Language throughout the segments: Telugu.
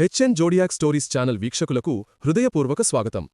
హెచ్ఎన్ జోడియాక్ స్టోరీస్ ఛానల్ వీక్షకులకు హృదయపూర్వక స్వాగతం.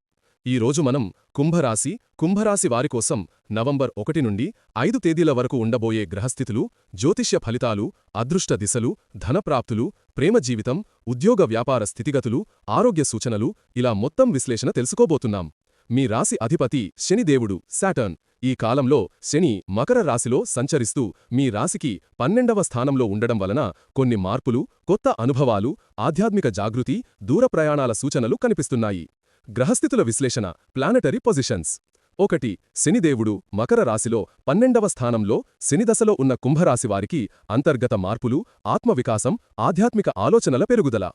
ఈరోజు మనం కుంభరాశి కుంభరాశి వారి కోసం నవంబర్ ఒకటి నుండి ఐదు తేదీల వరకు ఉండబోయే గ్రహస్థితులు జ్యోతిష్య ఫలితాలు అదృష్ట దిశలు ధనప్రాప్తులు ప్రేమ జీవితం ఉద్యోగ వ్యాపార స్థితిగతులు ఆరోగ్య సూచనలు ఇలా మొత్తం విశ్లేషణ తెలుసుకోబోతున్నాం. మీ రాశి అధిపతి శనిదేవుడు శాటర్న్ ఈ కాలంలో శని మకర రాశిలో సంచరిస్తూ మీ రాశికి పన్నెండవ స్థానంలో ఉండడం వలన కొన్ని మార్పులు కొత్త అనుభవాలు ఆధ్యాత్మిక జాగృతి దూర ప్రయాణాల సూచనలు కనిపిస్తున్నాయి. గ్రహస్థితుల విశ్లేషణ ప్లానటరీ పొజిషన్స్ ఒకటి శనిదేవుడు మకర రాశిలో పన్నెండవ స్థానంలో శనిదశలో ఉన్న కుంభరాశివారికి అంతర్గత మార్పులు ఆత్మవికాసం ఆధ్యాత్మిక ఆలోచనల పెరుగుదల.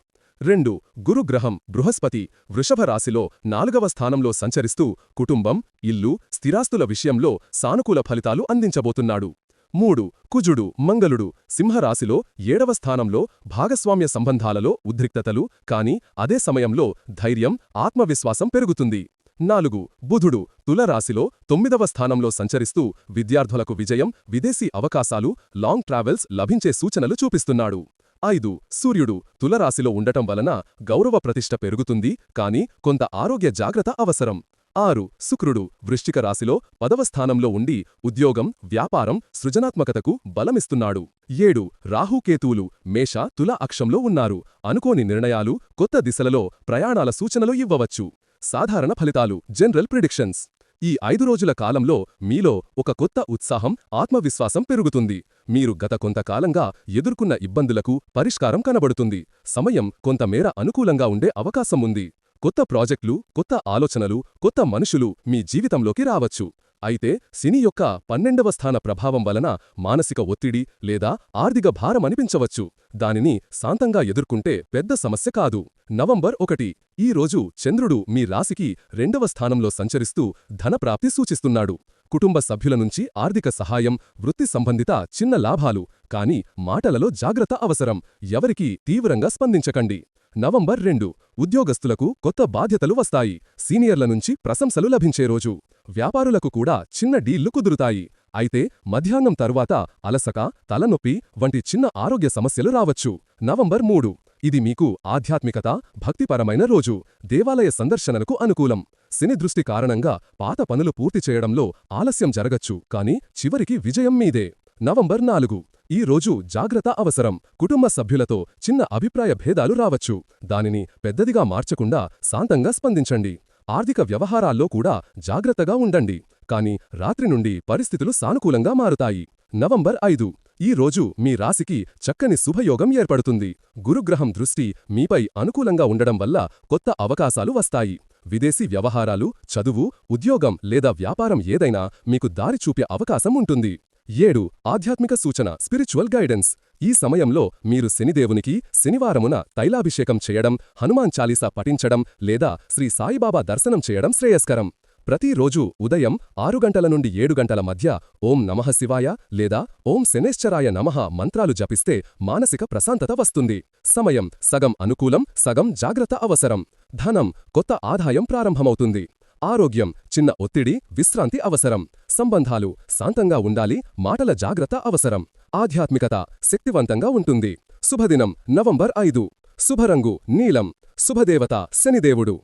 రెండు గురుగ్రహం బృహస్పతి వృషభ రాశిలో నాలుగవ స్థానంలో సంచరిస్తూ కుటుంబం ఇల్లు స్థిరాస్తుల విషయంలో సానుకూల ఫలితాలు అందించబోతున్నాడు. మూడు కుజుడు మంగళుడు సింహరాశిలో ఏడవ స్థానంలో భాగస్వామ్య సంబంధాలలో ఉద్రిక్తతలు కాని అదే సమయంలో ధైర్యం ఆత్మవిశ్వాసం పెరుగుతుంది. నాలుగు బుధుడు తులరాశిలో తొమ్మిదవ స్థానంలో సంచరిస్తూ విద్యార్థులకు విజయం విదేశీ అవకాశాలు లాంగ్ ట్రావెల్స్ లభించే సూచనలు చూపిస్తున్నాడు. ఐదు సూర్యుడు తులరాశిలో ఉండటం వలన గౌరవ ప్రతిష్ట పెరుగుతుంది కాని కొంత ఆరోగ్య జాగ్రత్త అవసరం. ఆరు శుక్రుడు వృష్టిక రాశిలో పదవ స్థానంలో ఉండి ఉద్యోగం వ్యాపారం సృజనాత్మకతకు బలమిస్తున్నాడు. ఏడు రాహుకేతువులు మేష తుల అక్షంలో ఉన్నారు. అనుకోని నిర్ణయాలు కొత్త దిశలలో ప్రయాణాల సూచనలు ఇవ్వవచ్చు. సాధారణ ఫలితాలు జనరల్ ప్రిడిక్షన్స్. ఈ ఐదు రోజుల కాలంలో మీలో ఒక కొత్త ఉత్సాహం ఆత్మవిశ్వాసం పెరుగుతుంది. మీరు గత కొంతకాలంగా ఎదుర్కొన్న ఇబ్బందులకు పరిష్కారం కనబడుతుంది. సమయం కొంతమేర అనుకూలంగా ఉండే అవకాశం ఉంది. కొత్త ప్రాజెక్టులు కొత్త ఆలోచనలు కొత్త మనుషులు మీ జీవితంలోకి రావచ్చు. అయితే సినీ యొక్క పన్నెండవ స్థాన ప్రభావం వలన మానసిక ఒత్తిడి లేదా ఆర్థిక భారం అనిపించవచ్చు. దానిని శాంతంగా ఎదుర్కొంటే పెద్ద సమస్య కాదు. నవంబర్ ఒకటి. ఈ రోజు చంద్రుడు మీ రాశికి రెండవ స్థానంలో సంచరిస్తూ ధనప్రాప్తి సూచిస్తున్నాడు. కుటుంబ సభ్యుల నుంచి ఆర్థిక సహాయం వృత్తి సంబంధిత చిన్న లాభాలు కాని మాటలలో జాగ్రత్త అవసరం. ఎవరికీ తీవ్రంగా స్పందించకండి. నవంబర్ రెండు ఉద్యోగస్తులకు కొత్త బాధ్యతలు వస్తాయి. సీనియర్ల నుంచి ప్రశంసలు లభించే రోజు. వ్యాపారులకు కూడా చిన్న డీళ్ళు కుదురుతాయి. అయితే మధ్యాహ్నం తరువాత అలసక తలనొప్పి వంటి చిన్న ఆరోగ్య సమస్యలు రావచ్చు. నవంబర్ మూడు ఇది మీకు ఆధ్యాత్మికత భక్తిపరమైన రోజు. దేవాలయ సందర్శనలకు అనుకూలం. శని దృష్టి కారణంగా పాత పనులు పూర్తి చేయడంలో ఆలస్యం జరగచ్చు. కాని చివరికి విజయం మీదే. నవంబర్ నాలుగు ఈ రోజు జాగ్రత్త అవసరం. కుటుంబ సభ్యులతో చిన్న అభిప్రాయ భేదాలు రావచ్చు. దానిని పెద్దదిగా మార్చకుండా శాంతంగా స్పందించండి. ఆర్థిక వ్యవహారాల్లో కూడా జాగ్రత్తగా ఉండండి. కాని రాత్రి నుండి పరిస్థితులు సానుకూలంగా మారుతాయి. నవంబర్ ఐదు. ఈ రోజు మీ రాశికి చక్కని శుభయోగం ఏర్పడుతుంది. గురుగ్రహం దృష్టి మీపై అనుకూలంగా ఉండడం వల్ల కొత్త అవకాశాలు వస్తాయి. విదేశీ వ్యవహారాలు చదువు ఉద్యోగం లేదా వ్యాపారం ఏదైనా మీకు దారి చూపే అవకాశం ఉంటుంది. ఏడు ఆధ్యాత్మిక సూచన స్పిరిచువల్ గైడెన్స్. ఈ సమయంలో మీరు శనిదేవునికి శనివారమున తైలాభిషేకం చేయడం హనుమాన్ చాలీసా పఠించడం లేదా శ్రీ సాయిబాబా దర్శనం చేయడం శ్రేయస్కరం. ప్రతిరోజు ఉదయం ఆరు గంటల నుండి ఏడు గంటల మధ్య ఓం నమః శివాయ లేదా ఓం శనేశ్చరాయ నమః మంత్రాలు జపిస్తే మానసిక ప్రశాంతత వస్తుంది. సమయం సగం అనుకూలం సగం జాగ్రత్త అవసరం. ధనం కొత్త ఆదాయం ప్రారంభమవుతుంది. ఆరోగ్యం చిన్న ఒత్తిడి విశ్రాంతి అవసరం. సంబంధాలు శాంతంగా ఉండాలి మాటల జాగ్రత్త అవసరం. ఆధ్యాత్మికత శక్తివంతంగా ఉంటుంది. శుభదినం నవంబర్ ఐదు. శుభరంగు నీలం. శుభదేవత శనిదేవుడు.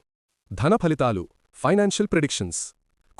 ధన ఫలితాలు ఫైనాన్షియల్ ప్రిడిక్షన్స్.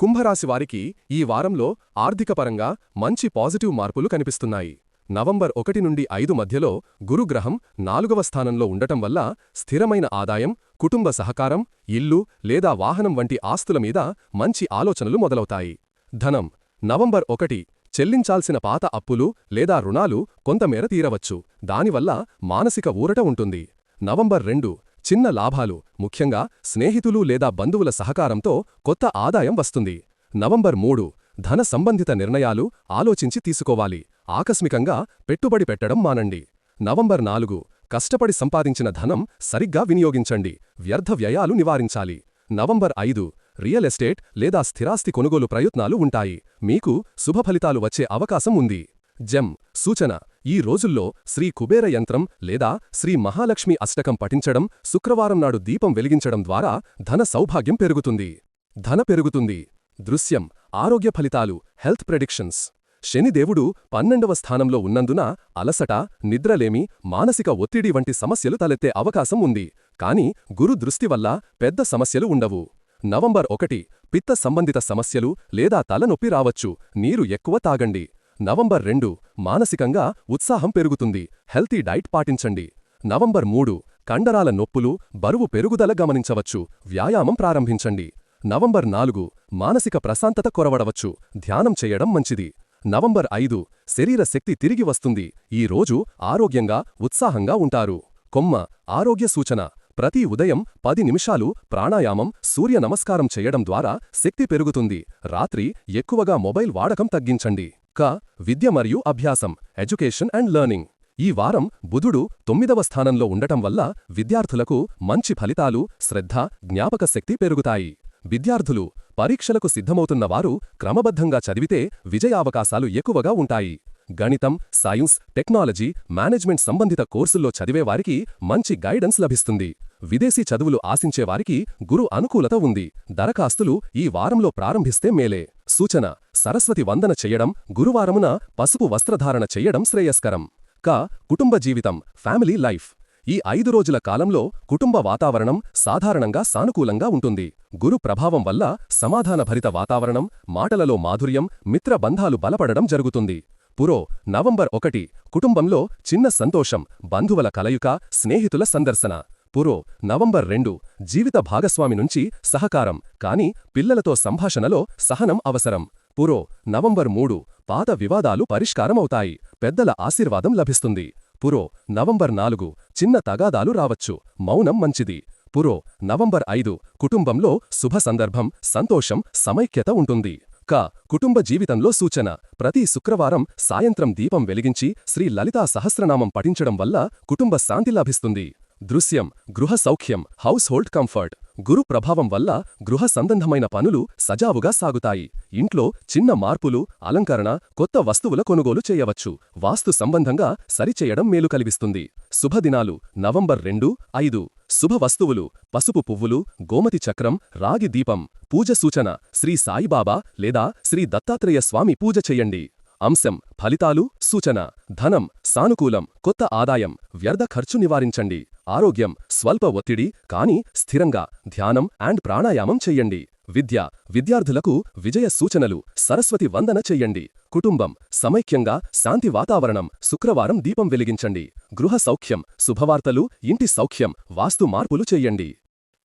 కుంభరాశి వారికి ఈ వారంలో ఆర్థికపరంగా మంచి పాజిటివ్ మార్పులు కనిపిస్తున్నాయి. నవంబర్ ఒకటి నుండి ఐదు మధ్యలో గురుగ్రహం నాలుగవ స్థానంలో ఉండటం వల్ల స్థిరమైన ఆదాయం కుటుంబ సహకారం ఇల్లు లేదా వాహనం వంటి ఆస్తుల మీద మంచి ఆలోచనలు మొదలవుతాయి. ధనం. నవంబర్ ఒకటి చెల్లించాల్సిన పాత అప్పులు లేదా రుణాలు కొంతమేర తీరవచ్చు. దానివల్ల మానసిక ఊరట ఉంటుంది. నవంబర్ రెండు చిన్న లాభాలు ముఖ్యంగా స్నేహితులు లేదా బంధువుల సహకారంతో కొత్త ఆదాయం వస్తుంది. నవంబర్ మూడు ధన సంబంధిత నిర్ణయాలు ఆలోచించి తీసుకోవాలి. ఆకస్మికంగా పెట్టుబడి పెట్టడం మానండి. నవంబర్ నాలుగు కష్టపడి సంపాదించిన ధనం సరిగ్గా వినియోగించండి. వ్యర్థ వ్యయాలు నివారించాలి. నవంబర్ ఐదు రియల్ ఎస్టేట్ లేదా స్థిరాస్తి కొనుగోలు ప్రయత్నాలు ఉంటాయి. మీకు శుభఫలితాలు వచ్చే అవకాశం ఉంది. జెమ్ సూచన. ఈ రోజుల్లో శ్రీ కుబేర యంత్రం లేదా శ్రీ మహాలక్ష్మి అష్టకం పఠించడం శుక్రవారం నాడు దీపం వెలిగించడం ద్వారా ధన సౌభాగ్యం పెరుగుతుంది. ధన పెరుగుతుంది. దృశ్యం ఆరోగ్య ఫలితాలు హెల్త్ ప్రెడిక్షన్స్. శనిదేవుడు పన్నెండవ స్థానంలో ఉన్నందున అలసట నిద్రలేమి మానసిక ఒత్తిడి వంటి సమస్యలు తలెత్తే అవకాశం ఉంది. కాని గురు దృష్టి వల్ల పెద్ద సమస్యలు ఉండవు. నవంబర్ ఒకటి పిత్త సంబంధిత సమస్యలు లేదా తలనొప్పి రావచ్చు. నీరు ఎక్కువ తాగండి. నవంబర్ రెండు మానసికంగా ఉత్సాహం పెరుగుతుంది. హెల్తీ డైట్ పాటించండి. నవంబర్ మూడు కండరాల నొప్పులు బరువు పెరుగుదల గమనించవచ్చు. వ్యాయామం ప్రారంభించండి. నవంబర్ నాలుగు మానసిక ప్రశాంతత కొరవడవచ్చు. ధ్యానం చేయడం మంచిది. నవంబర్ ఐదు శరీర శక్తి తిరిగి వస్తుంది. ఈ రోజు ఆరోగ్యంగా ఉత్సాహంగా ఉంటారు. కొమ్మ ఆరోగ్య సూచన. ప్రతి ఉదయం పది నిమిషాలు ప్రాణాయామం సూర్య నమస్కారం చేయడం ద్వారా శక్తి పెరుగుతుంది. రాత్రి ఎక్కువగా మొబైల్ వాడకం తగ్గించండి. క విద్య మరియు అభ్యాసం ఎడ్యుకేషన్ అండ్ లెర్నింగ్. ఈ వారం బుధుడు తొమ్మిదవ స్థానంలో ఉండటం వల్ల విద్యార్థులకు మంచి ఫలితాలు శ్రద్ధ జ్ఞాపక శక్తి పెరుగుతాయి. విద్యార్థులు పరీక్షలకు సిద్ధమవుతున్నవారు క్రమబద్ధంగా చదివితే విజయావకాశాలు ఎక్కువగా ఉంటాయి. గణితం సైన్స్ టెక్నాలజీ మేనేజ్మెంట్ సంబంధిత కోర్సుల్లో చదివేవారికి మంచి గైడెన్స్ లభిస్తుంది. విదేశీ చదువులు ఆశించేవారికి గురు అనుకూలత ఉంది. దరఖాస్తులు ఈ వారంలో ప్రారంభిస్తే మేలే. సూచన సరస్వతి వందన చెయ్యడం గురువారమున పసుపు వస్త్రధారణ చెయ్యడం శ్రేయస్కరం. క కుటుంబ జీవితం ఫ్యామిలీ లైఫ్. ఈ ఐదు రోజుల కాలంలో కుటుంబ వాతావరణం సాధారణంగా సానుకూలంగా ఉంటుంది. గురు ప్రభావం వల్ల సమాధానభరిత వాతావరణం మాటలలో మాధుర్యం మిత్రబంధాలు బలపడడం జరుగుతుంది. పురో నవంబర్ ఒకటి కుటుంబంలో చిన్న సంతోషం బంధువుల కలయుక స్నేహితుల సందర్శన. పురో నవంబర్ రెండు జీవిత భాగస్వామి నుంచి సహకారం కాని పిల్లలతో సంభాషణలో సహనం అవసరం. పురో నవంబర్ మూడు పాత వివాదాలు పరిష్కారమవుతాయి పెద్దల ఆశీర్వాదం లభిస్తుంది. పురో నవంబర్ నాలుగు చిన్న తగాదాలు రావచ్చు. మౌనం మంచిది. పురో నవంబర్ ఐదు కుటుంబంలో శుభ సందర్భం సంతోషం సమైక్యత ఉంటుంది. క కుటుంబ జీవితంలో సూచన. ప్రతి శుక్రవారం సాయంత్రం దీపం వెలిగించి శ్రీ లలితా సహస్రనామం పఠించడం వల్ల కుటుంబ శాంతి లభిస్తుంది. దృశ్యం గృహ సౌఖ్యం హౌస్ హోల్డ్ కంఫర్ట్. గురు ప్రభావం వల్ల గృహ సంబంధమైన పనులు సజావుగా సాగుతాయి. ఇంట్లో చిన్న మార్పులు అలంకరణ కొత్త వస్తువుల కొనుగోలు చేయవచ్చు. వాస్తు సంబంధంగా సరిచేయడం మేలు కలిగిస్తుంది. శుభదినాలు నవంబర్ రెండు ఐదు. శుభ వస్తువులు పసుపు పువ్వులు గోమతి చక్రం రాగి దీపం పూజ సూచన శ్రీ సాయిబాబా లేదా శ్రీ దత్తాత్రేయ స్వామి పూజ చెయ్యండి అంశం ఫలితాలు సూచన ధనం సానుకూలం కొత్త ఆదాయం వ్యర్థ ఖర్చు నివారించండి. ఆరోగ్యం స్వల్ప ఒత్తిడి కానీ స్థిరంగా ధ్యానం అండ్ ప్రాణాయామం చెయ్యండి విద్య విద్యార్థులకు విజయ సూచనలు సరస్వతి వందన చెయ్యండి కుటుంబం సమైక్యంగా శాంతి వాతావరణం శుక్రవారం దీపం వెలిగించండి. గృహ సౌఖ్యం శుభవార్తలు ఇంటి సౌఖ్యం వాస్తు మార్పులు చెయ్యండి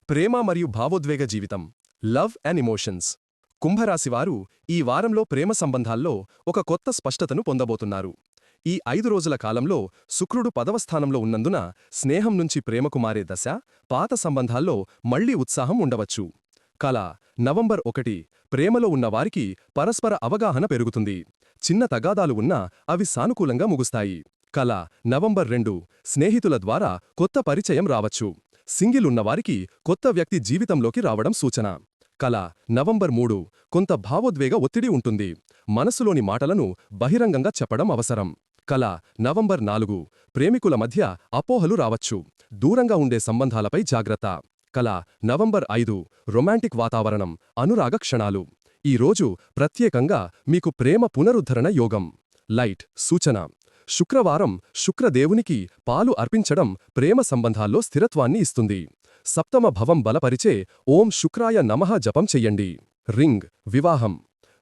ప్రేమ మరియు భావోద్వేగ జీవితం లవ్ అండ్ ఇమోషన్స్. కుంభరాశివారు ఈ వారంలో ప్రేమ సంబంధాల్లో ఒక కొత్త స్పష్టతను పొందబోతున్నారు. ఈ ఐదు రోజుల కాలంలో శుక్రుడు పదవ స్థానంలో ఉన్నందున స్నేహం నుంచి ప్రేమకు మారే దశ పాత సంబంధాల్లో మళ్ళీ ఉత్సాహం ఉండవచ్చు. కల నవంబర్ ఒకటి ప్రేమలో ఉన్నవారికి పరస్పర అవగాహన పెరుగుతుంది. చిన్న తగాదాలు ఉన్నా అవి సానుకూలంగా ముగుస్తాయి. కల నవంబర్ రెండు స్నేహితుల ద్వారా కొత్త పరిచయం రావచ్చు. సింగిల్ ఉన్నవారికి కొత్త వ్యక్తి జీవితంలోకి రావడం సూచన. కళ నవంబర్ మూడు కొంత భావోద్వేగ ఒత్తిడి ఉంటుంది. మనసులోని మాటలను బహిరంగంగా చెప్పడం అవసరం. కళ నవంబర్ నాలుగు ప్రేమికుల మధ్య అపోహలు రావచ్చు. దూరంగా ఉండే సంబంధాలపై జాగ్రత్త. కళ నవంబర్ ఐదు రొమాంటిక్ వాతావరణం అనురాగ క్షణాలు. ఈ రోజు ప్రత్యేకంగా మీకు ప్రేమ పునరుద్ధరణ యోగం. లైట్ సూచన. శుక్రవారం శుక్రదేవునికి పాలు అర్పించడం ప్రేమ సంబంధాల్లో స్థిరత్వాన్ని ఇస్తుంది. సప్తమ భవం బలపరిచే ఓం శుక్రాయ నమః జపం చెయ్యండి రింగ్ వివాహం.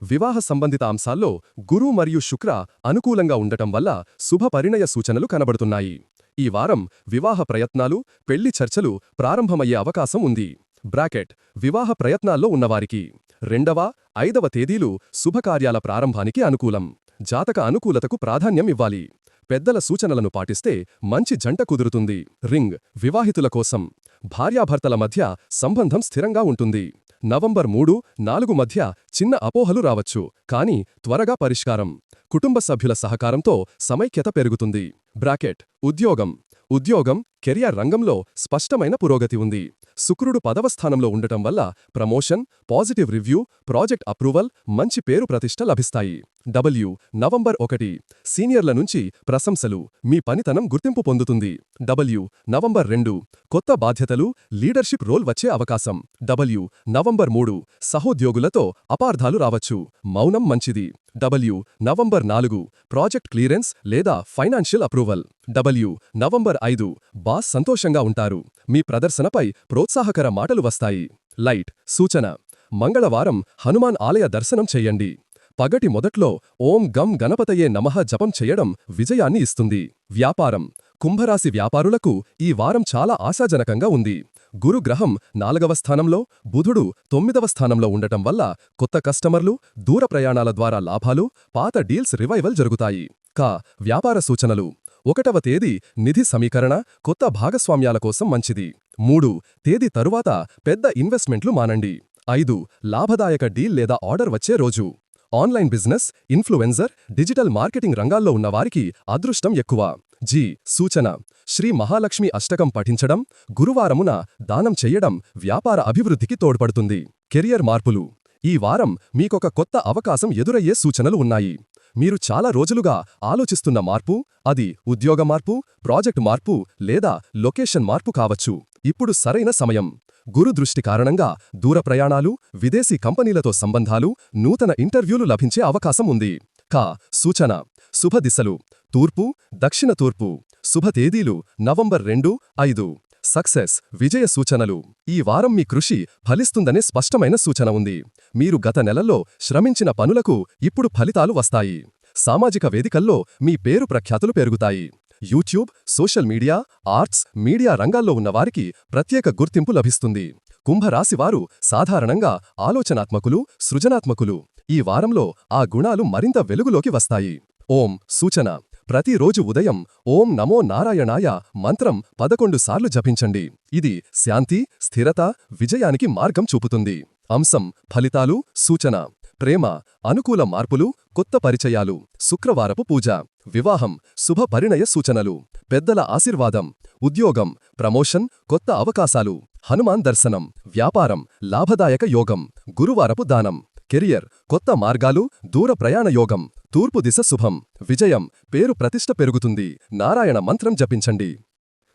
వివాహ సంబంధిత అంశాల్లో గురు మరియు శుక్ర అనుకూలంగా ఉండటం వల్ల శుభ పరిణయ సూచనలు కనబడుతున్నాయి. ఈ వారం వివాహ ప్రయత్నాలు పెళ్ళి చర్చలు ప్రారంభమయ్యే అవకాశం ఉంది. బ్రాకెట్ వివాహ ప్రయత్నాల్లో ఉన్నవారికి రెండవ ఐదవ తేదీలు శుభకార్యాల ప్రారంభానికి అనుకూలం. జాతక అనుకూలతకు ప్రాధాన్యం ఇవ్వాలి. పెద్దల సూచనలను పాటిస్తే మంచి జంట కుదురుతుంది. రింగ్ వివాహితుల కోసం. భార్యాభర్తల మధ్య సంబంధం స్థిరంగా ఉంటుంది. నవంబర్ మూడు నాలుగు మధ్య చిన్న అపోహలు రావచ్చు. కాని త్వరగా పరిష్కారం. కుటుంబ సభ్యుల సహకారంతో సమైక్యత పెరుగుతుంది. బ్రాకెట్. ఉద్యోగం. ఉద్యోగం కెరియర్ రంగంలో స్పష్టమైన పురోగతి ఉంది. శుక్రుడు పదవ స్థానంలో ఉండటం వల్ల promotion positive review project approval మంచి పేరు ప్రతిష్ట లభిస్తాయి. డబ్ల్యూ. నవంబర్ ఒకటి. సీనియర్ల నుంచి ప్రశంసలు. మీ పనితనం గుర్తింపు పొందుతుంది. డబ్ల్యూ. నవంబర్ రెండు. కొత్త బాధ్యతలు లీడర్షిప్ రోల్ వచ్చే అవకాశం. డబ్ల్యూ. నవంబర్ మూడు. సహోద్యోగులతో అపార్థాలు రావచ్చు. మౌనం మంచిది. డబ్ల్యూ. నవంబర్ నాలుగు ప్రాజెక్ట్ క్లియరెన్స్ లేదా ఫైనాన్షియల్ అప్రూవల్. డబ్ల్యూ నవంబర్ ఐదు బాస్ సంతోషంగా ఉంటారు. మీ ప్రదర్శనపై ప్రోత్సాహకర మాటలు వస్తాయి. లైట్ సూచన. మంగళవారం హనుమాన్ ఆలయ దర్శనం చెయ్యండి పగటి మొదట్లో ఓం గం గణపతయే నమః జపం చేయడం విజయాన్ని ఇస్తుంది. వ్యాపారం. కుంభరాశి వ్యాపారులకు ఈ వారం చాలా ఆశాజనకంగా ఉంది. గురుగ్రహం నాలుగవ స్థానంలో బుధుడు తొమ్మిదవ స్థానంలో ఉండటం వల్ల కొత్త కస్టమర్లు దూర ప్రయాణాల ద్వారా లాభాలు పాత డీల్స్ రివైవల్ జరుగుతాయి. కా. వ్యాపార సూచనలు. ఒకటవ తేదీ నిధి సమీకరణ కొత్త భాగస్వామ్యాల కోసం మంచిది. మూడు. తేదీ తరువాత పెద్ద ఇన్వెస్ట్మెంట్లు మానండి. ఐదు. లాభదాయక డీల్ లేదా ఆర్డర్ వచ్చే రోజు. Online business influencer digital marketing రంగాల్లో ఉన్నవారికి అదృష్టం ఎక్కువ. జీ. సూచన. శ్రీ మహాలక్ష్మి అష్టకం పఠించడం గురువారమున దానం చెయ్యడం వ్యాపార అభివృద్ధికి తోడ్పడుతుంది. కెరియర్ మార్పులు. ఈ వారం మీకొక కొత్త అవకాశం ఎదురయ్యే సూచనలు ఉన్నాయి. మీరు చాలా రోజులుగా ఆలోచిస్తున్న మార్పు అది ఉద్యోగ మార్పు ప్రాజెక్ట్ మార్పు లేదా లొకేషన్ మార్పు కావచ్చు. ఇప్పుడు సరైన సమయం. గురు దృష్టి కారణంగా దూర ప్రయాణాలు విదేశీ కంపెనీలతో సంబంధాలు నూతన ఇంటర్వ్యూలు లభించే అవకాశం ఉంది. కా సూచన. శుభ దిశలు. తూర్పు దక్షిణ తూర్పు. శుభ తేదీలు నవంబర్ రెండు ఐదు. సక్సెస్ విజయ సూచనలు. ఈ వారం మీ కృషి ఫలిస్తుందనే స్పష్టమైన సూచన ఉంది. మీరు గత నెలల్లో శ్రమించిన పనులకు ఇప్పుడు ఫలితాలు వస్తాయి. సామాజిక వేదికల్లో మీ పేరు ప్రఖ్యాతులు పెరుగుతాయి. YouTube social media arts media రంగాల్లో ఉన్నవారికి ప్రత్యేక గుర్తింపు లభిస్తుంది. కుంభరాశివారు సాధారణంగా ఆలోచనాత్మకులు సృజనాత్మకులు. ఈ వారంలో ఆ గుణాలు మరింత వెలుగులోకి వస్తాయి. ఓం సూచన. ప్రతిరోజు ఉదయం ఓం నమో నారాయణాయ మంత్రం పదకొండు సార్లు జపించండి. ఇది శాంతి స్థిరత విజయానికి మార్గం చూపుతుంది. అంశం ఫలితాలు సూచన. ప్రేమ అనుకూల మార్పులు కొత్త పరిచయాలు. శుక్రవారపు పూజ. వివాహం శుభ పరిణయ సూచనలు పెద్దల ఆశీర్వాదం ఉద్యోగం ప్రమోషన్ కొత్త అవకాశాలు హనుమాన్ దర్శనం వ్యాపారం లాభదాయక యోగం గురువారపు దానం కెరియర్ కొత్త మార్గాలు దూర ప్రయాణ యోగం తూర్పు దిశ శుభం విజయం పేరు ప్రతిష్ట పెరుగుతుంది నారాయణ మంత్రం జపించండి.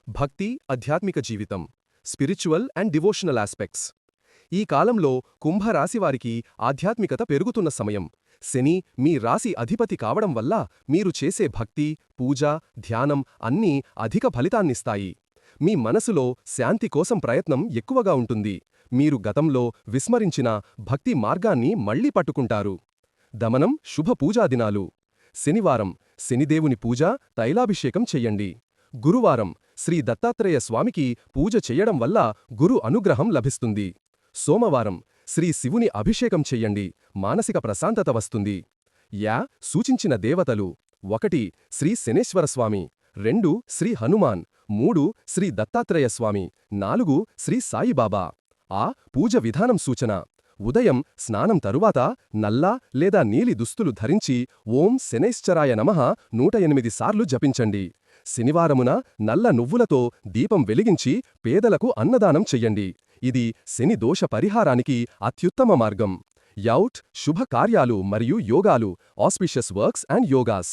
భక్తి ఆధ్యాత్మిక జీవితం స్పిరిచువల్ అండ్ డివోషనల్ ఆస్పెక్ట్స్. ఈ కాలంలో కుంభరాశివారికి ఆధ్యాత్మికత పెరుగుతున్న సమయం శని మీ రాశి అధిపతి కావడం వల్ల మీరు చేసే భక్తి పూజ ధ్యానం అన్నీ అధిక ఫలితాన్నిస్తాయి. మీ మనసులో శాంతి కోసం ప్రయత్నం ఎక్కువగా ఉంటుంది. మీరు గతంలో విస్మరించిన భక్తి మార్గాన్ని మళ్ళీ పట్టుకుంటారు. దమనం శుభ పూజాదినాలు. శనివారం శనిదేవుని పూజ తైలాభిషేకం చెయ్యండి గురువారం శ్రీ దత్తాత్రేయ స్వామికి పూజ చెయ్యడం వల్ల గురు అనుగ్రహం లభిస్తుంది. సోమవారం శ్రీ శివుని అభిషేకం చెయ్యండి. మానసిక ప్రశాంతత వస్తుంది. యా సూచించిన దేవతలు. ఒకటి శ్రీ శనేశ్వరస్వామి. రెండు శ్రీ హనుమాన్. మూడు శ్రీ దత్తాత్రేయ స్వామి నాలుగు శ్రీ సాయిబాబా. ఆ పూజ విధానం సూచన. ఉదయం స్నానం తరువాత నల్ల లేదా నీలి దుస్తులు ధరించి ఓం శనైశ్చరాయ నమః నూట ఎనిమిది సార్లు జపించండి. శనివారమున నల్ల నువ్వులతో దీపం వెలిగించి పేదలకు అన్నదానం చెయ్యండి. ఇది శని దోష పరిహారానికి అత్యుత్తమ మార్గం. యౌట్ శుభకార్యాలు మరియు యోగాలు auspicious works and yogas.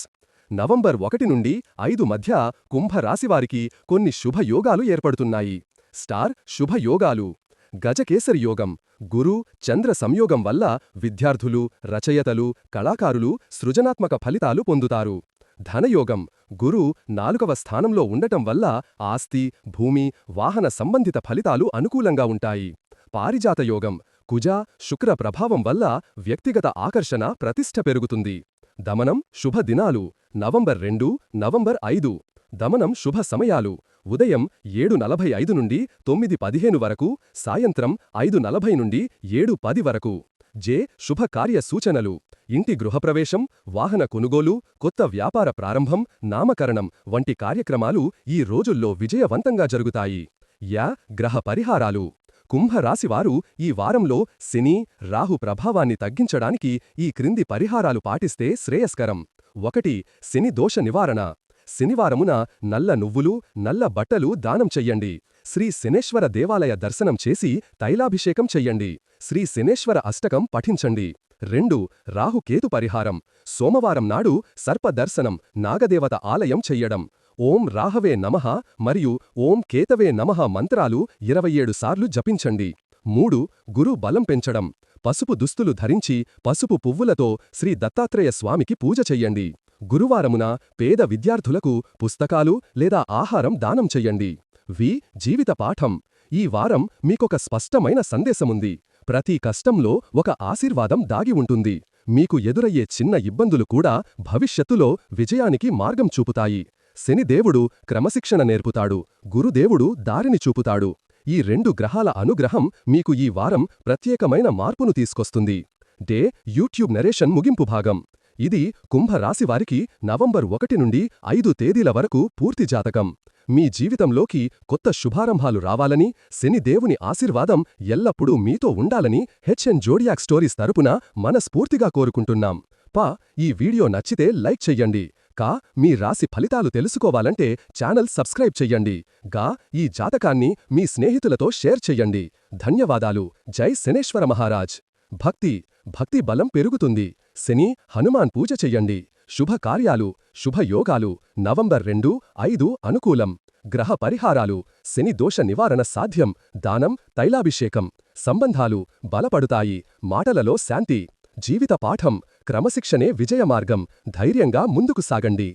November ఒకటి నుండి ఐదు మధ్య కుంభరాశివారికి కొన్ని శుభ యోగాలు ఏర్పడుతున్నాయి. స్టార్ శుభయోగాలు గజకేసరి యోగం. గురు చంద్ర సంయోగం వల్ల విద్యార్థులు రచయితలు కళాకారులు సృజనాత్మక ఫలితాలు పొందుతారు. ధనయోగం. గురు నాలుగవ స్థానంలో ఉండటం వల్ల ఆస్తి భూమి వాహన సంబంధిత ఫలితాలు అనుకూలంగా ఉంటాయి. పారిజాత యోగం కుజ శుక్ర ప్రభావం వల్ల వ్యక్తిగత ఆకర్షణ ప్రతిష్ఠ పెరుగుతుంది. దమనం శుభ దినాలు నవంబర్ రెండు నవంబర్ ఐదు. దమనం శుభ సమయాలు ఉదయం ఏడు నలభై ఐదు నుండి తొమ్మిది పదిహేను వరకు సాయంత్రం ఐదు నలభై నుండి ఏడు పది వరకు. జే. శుభకార్య సూచనలు. ఇంటి గృహప్రవేశం వాహన కొనుగోలు కొత్త వ్యాపార ప్రారంభం నామకరణం వంటి కార్యక్రమాలు ఈ రోజుల్లో విజయవంతంగా జరుగుతాయి. యా. గ్రహ పరిహారాలు. కుంభరాశివారు ఈ వారంలో శని రాహు ప్రభావాన్ని తగ్గించడానికి ఈ క్రింది పరిహారాలు పాటిస్తే శ్రేయస్కరం. ఒకటి శని దోష నివారణ. శనివారమున నల్ల నువ్వులు నల్ల బట్టలు దానం చెయ్యండి. శ్రీ శనేశ్వర దేవాలయ దర్శనం చేసి తైలాభిషేకం చెయ్యండి. శ్రీ శనేశ్వర అష్టకం పఠించండి. రెండు రాహుకేతు పరిహారం. సోమవారం నాడు సర్పదర్శనం నాగదేవత ఆలయం చెయ్యడం. ఓం రాహవే నమః మరియు ఓం కేతవే నమః మంత్రాలు ఇరవై ఏడు సార్లు జపించండి. మూడు గురు బలం పెంచడం. పసుపు దుస్తులు ధరించి పసుపు పువ్వులతో శ్రీ దత్తాత్రేయ స్వామికి పూజ చెయ్యండి. గురువారమున పేద విద్యార్థులకు పుస్తకాలు లేదా ఆహారం దానం చెయ్యండి. వి జీవిత పాఠం. ఈ వారం మీకొక స్పష్టమైన సందేశముంది. ప్రతి కష్టంలో ఒక ఆశీర్వాదం దాగి ఉంటుంది. మీకు ఎదురయ్యే చిన్న ఇబ్బందులు కూడా భవిష్యత్తులో విజయానికి మార్గం చూపుతాయి. శనిదేవుడు క్రమశిక్షణ నేర్పుతాడు. గురుదేవుడు దారిని చూపుతాడు. ఈ రెండు గ్రహాల అనుగ్రహం మీకు ఈ వారం ప్రత్యేకమైన మార్పును తీసుకొస్తుంది. డే యూట్యూబ్ నరేషన్ ముగింపు భాగం. ఇది కుంభరాశివారికి నవంబర్ ఒకటి నుండి ఐదు తేదీల వరకు పూర్తి జాతకం. మీ జీవితంలోకి కొత్త శుభారంభాలు రావాలని శనిదేవుని ఆశీర్వాదం ఎల్లప్పుడూ మీతో ఉండాలని హెచ్ఎన్ జోడియాక్ స్టోరీస్ తరపున మనస్ఫూర్తిగా కోరుకుంటున్నాం. పా ఈ వీడియో నచ్చితే లైక్ చెయ్యండి. కా మీ రాశి ఫలితాలు తెలుసుకోవాలంటే ఛానల్ సబ్స్క్రైబ్ చెయ్యండి. గా ఈ జాతకాన్ని మీ స్నేహితులతో షేర్ చెయ్యండి. ధన్యవాదాలు. జై శనేశ్వర మహారాజ్. భక్తి భక్తి బలం పెరుగుతుంది. శని హనుమాన్ పూజ చెయ్యండి. శుభకార్యాలు. శుభయోగాలు నవంబర్ రెండు ఐదు అనుకూలం. గ్రహ పరిహారాలు శని దోష నివారణ సాధ్యం దానం తైలాభిషేకం సంబంధాలు బలపడుతాయి మాటలలో శాంతి జీవిత పాఠం క్రమశిక్షణే విజయమార్గం ధైర్యంగా ముందుకు సాగండి.